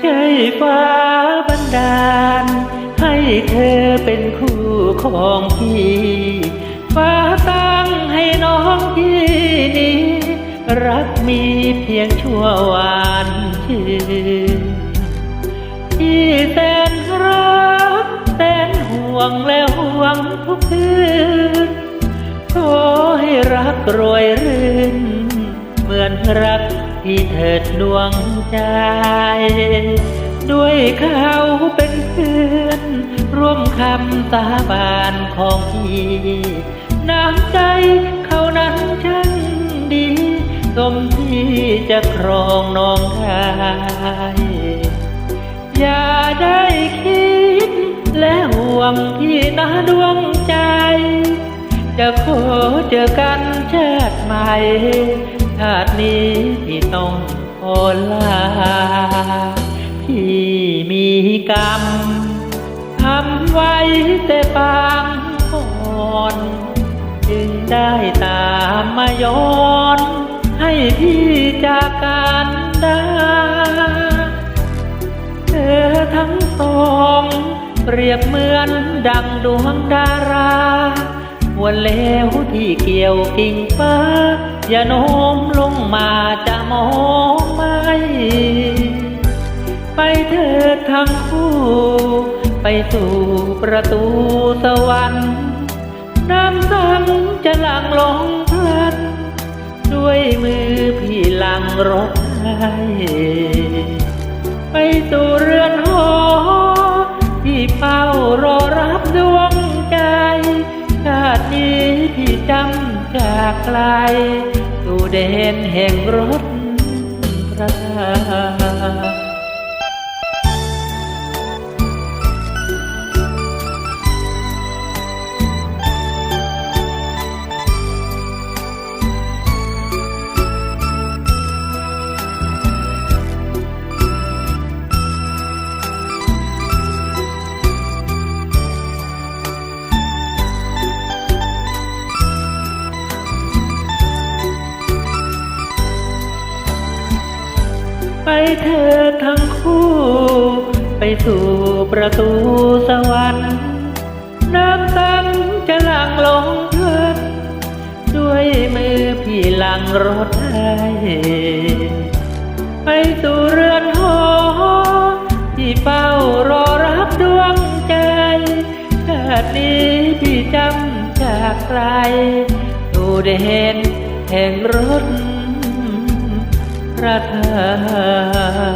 ฟ้าบันดาล ให้เธอเป็นคู่ของพี่ฟ้าตั้งให้น้องพี่นี้ รักมีเพียงชั่ววานชื่นพี่แสนรักแสนห่วงและห่วงทุกคืนขอให้รักรวยรื่นเหมือนรัก ที่เถิดดวงใจ ด้วยเขาเป็นเพื่อน ร่วมคำสาบานของพี่ น้ำใจเขานั้นช่างดีสมที่จะครองน้องได้อย่าได้คิด และห่วงพี่นะดวงใจ จะขอเจอกันชาติใหม่ ชาตินี้พี่ต้องขอลา พี่มีกรรมทำไว้แต่ปางก่อนจึงได้ตามมาย้อนให้พี่จากกันได้เธอทั้งสอง เปรียบเหมือนดังดวงดารา วันแล้วที่เกี่ยวกิ่งฟ้า อย่าโน้มลงมาจะมองไม่ไปเถิดทั้งคู่ ไปสู่ประตูสวรรค์น้ำสังจะหลั่งลงพลัน ด้วยมือพี่หลังรถให้ไปสู่เรือนหอที่เฝ้า พี่จำจากไกล สู่เด่นแห่งรถพระ ไปเธอทั้งคู่ ไปสู่ประตูสวรรค์ น้ำสังจะหลั่งลงเพลินด้วยมือพี่หลังรถให้ไปสู่เรือนหอที่เฝ้ารอรับดวงใจชาตินี้พี่จำจากไกลสู่แดนแห่งรถ ระธา